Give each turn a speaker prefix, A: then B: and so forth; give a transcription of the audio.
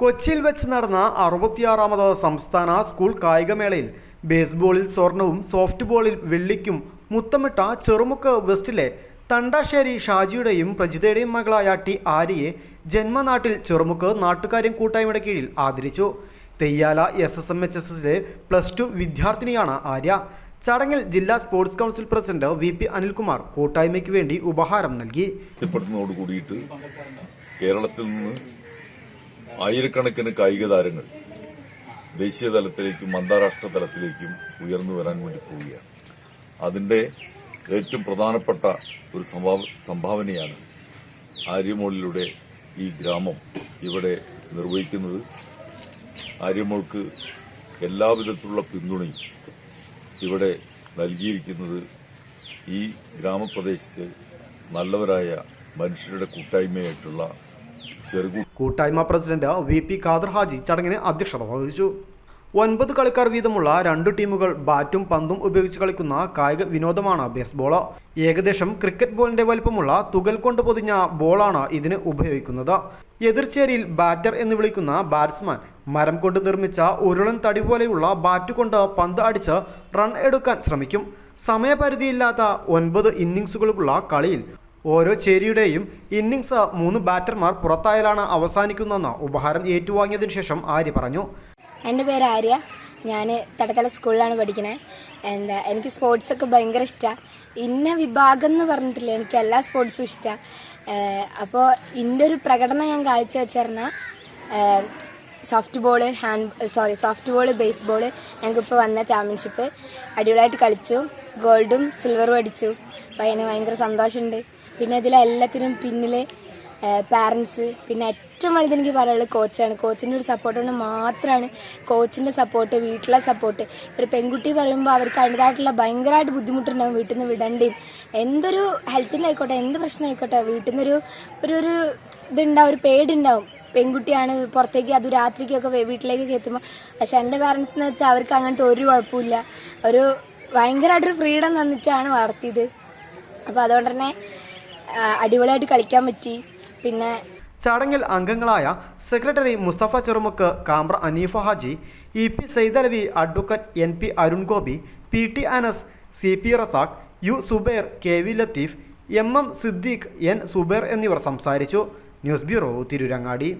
A: കൊച്ചിയിൽ വെച്ച് നടന്ന അറുപത്തിയാറാമത് സംസ്ഥാന സ്കൂൾ കായികമേളയിൽ ബേസ്ബോളിൽ സ്വർണവും സോഫ്റ്റ് ബോളിൽ വെള്ളിക്കും മുത്തമിട്ട ചെറുമുക്ക് വെസ്റ്റിലെ തണ്ടാശ്ശേരി ഷാജിയുടെയും പ്രജിതയുടെയും മകളായ ടി ആര്യയെ ജന്മനാട്ടിൽ ചെറുമുക്ക് നാട്ടുകാര്യം കൂട്ടായ്മയുടെ കീഴിൽ ആദരിച്ചു. Theyyala S S M H S എസിലെ പ്ലസ് ടു വിദ്യാർത്ഥിനിയാണ് ആര്യ. ചടങ്ങിൽ ജില്ലാ sports council president V P Anilkumar കൂട്ടായ്മയ്ക്ക് വേണ്ടി ഉപഹാരം നൽകി.
B: കൂടിയിട്ട് കേരളത്തിൽ നിന്ന് ആയിരക്കണക്കിന് കായിക താരങ്ങൾ ദേശീയ തലത്തിലേക്കും അന്താരാഷ്ട്ര തലത്തിലേക്കും ഉയർന്നു വരാൻ വേണ്ടി പോവുകയാണ്. അതിന്റെ ഏറ്റവും പ്രധാനപ്പെട്ട ഒരു സംഭാവ സംഭാവനയാണ് ആര്യമോളിലൂടെ ഈ ഗ്രാമം ഇവിടെ നിർവഹിക്കുന്നത്. ആര്യമോൾക്ക് എല്ലാവിധത്തിലുള്ള പിന്തുണയും ഇവിടെ നൽകിയിരിക്കുന്നത് ഈ ഗ്രാമപ്രദേശത്ത് നല്ലവരായ മനുഷ്യരുടെ കൂട്ടായ്മയായിട്ടുള്ള ചെറുകു
A: കൂട്ടായ്മ president V P Khader Haji ചടങ്ങിന് അധ്യക്ഷത വഹിച്ചു. ഒൻപത് കളിക്കാർ വീതമുള്ള രണ്ട് ടീമുകൾ ബാറ്റും പന്തും ഉപയോഗിച്ച് കളിക്കുന്ന കായിക വിനോദമാണ് ബേസ്ബോൾ ഏകദേശം ക്രിക്കറ്റ് ബോളിന്റെ വലിപ്പമുള്ള തുകൽ കൊണ്ട് പൊതിഞ്ഞ ബോളാണ് ഇതിന് ഉപയോഗിക്കുന്നത്. എതിർച്ചേരിയിൽ ബാറ്റർ എന്ന് വിളിക്കുന്ന ബാറ്റ്സ്മാൻ മരം കൊണ്ട് നിർമ്മിച്ച ഉരുളൻ തടി പോലെയുള്ള ബാറ്റ് കൊണ്ട് പന്ത് അടിച്ച് റൺ എടുക്കാൻ ശ്രമിക്കും. സമയപരിധിയില്ലാത്ത ഒൻപത് ഇന്നിങ്സുകളുള്ള കളിയിൽ ഓരോ ചേരിയുടെയും ഇന്നിങ്സ് മൂന്ന് ബാറ്റർമാർ പുറത്തായാലാണ് അവസാനിക്കുന്നതെന്ന് ഉപഹാരം ഏറ്റുവാങ്ങിയതിനു ശേഷം ആര്യ പറഞ്ഞു.
C: എന്റെ പേര് ആര്യ. ഞാൻ തടത്തല സ്കൂളിലാണ് പഠിക്കുന്നത് എന്താ എനിക്ക് സ്പോർട്സ് ഒക്കെ ഭയങ്കര ഇഷ്ടമാണ് ഇന്ന വിഭാഗം എന്ന് പറഞ്ഞിട്ടില്ല എനിക്ക് എല്ലാ സ്പോർട്സും ഇഷ്ടമാണ് അപ്പോൾ ഇതിന്റെ ഒരു പ്രകടനം ഞാൻ കാഴ്ച വെച്ചിരുന്നാൽ soft ball hand sorry soft ball base ball ഞങ്ങൾക്കിപ്പോൾ വന്ന ചാമ്പ്യൻഷിപ്പ് അടിപൊളിയായിട്ട് കളിച്ചു. ഗോൾഡും സിൽവറും അടിച്ചു. അപ്പോൾ അതിന് ഭയങ്കര സന്തോഷമുണ്ട്. പിന്നെ ഇതിലെല്ലാത്തിനും പിന്നിൽ പാരൻസ് പിന്നെ ഏറ്റവും വലുത് എനിക്ക് പറയാനുള്ളത് കോച്ചാണ് കോച്ചിന്റെ ഒരു സപ്പോർട്ട് കൊണ്ട് മാത്രമാണ് കോച്ചിന്റെ സപ്പോർട്ട് വീട്ടിലെ സപ്പോർട്ട് ഒരു പെൺകുട്ടി പറയുമ്പോൾ അവർക്ക് അതിന്റെതായിട്ടുള്ള ഭയങ്കരമായിട്ട് ബുദ്ധിമുട്ടുണ്ടാകും വീട്ടിൽ നിന്ന് വിടേണ്ടിയും. എന്തൊരു ഹെൽത്തിന്റെ ആയിക്കോട്ടെ എന്ത് പ്രശ്നം ആയിക്കോട്ടെ വീട്ടിൽ നിന്നൊരു ഒരു ഒരു ഇതുണ്ടാവും ഒരു പേടുണ്ടാവും പെൺകുട്ടിയാണ് പുറത്തേക്ക് അത് രാത്രിക്കൊക്കെ വീട്ടിലേക്കൊക്കെ എത്തുമ്പോൾ പക്ഷെ എന്റെ പാരൻസ് എന്ന് വെച്ചാൽ അവർക്ക് അങ്ങനത്തെ ഒരു കുഴപ്പമില്ല. ഒരു ഭയങ്കരമായിട്ടൊരു ഫ്രീഡം തന്നിട്ടാണ് വളർത്തിയത്. അപ്പോൾ അതുകൊണ്ട് തന്നെ അടിപൊളിയായിട്ട് കളിക്കാൻ പറ്റി. പിന്നെ
A: ചടങ്ങിൽ അംഗങ്ങളായ secretary Mustafa Cherumukku Kampra Aneefa Haji E P Saidalavi advocate N P Arun Gopi P T Anas C P Razak U Zubair K V Latheef M M Siddique N Zubair എന്നിവർ സംസാരിച്ചു. News bureau Tirurangadi.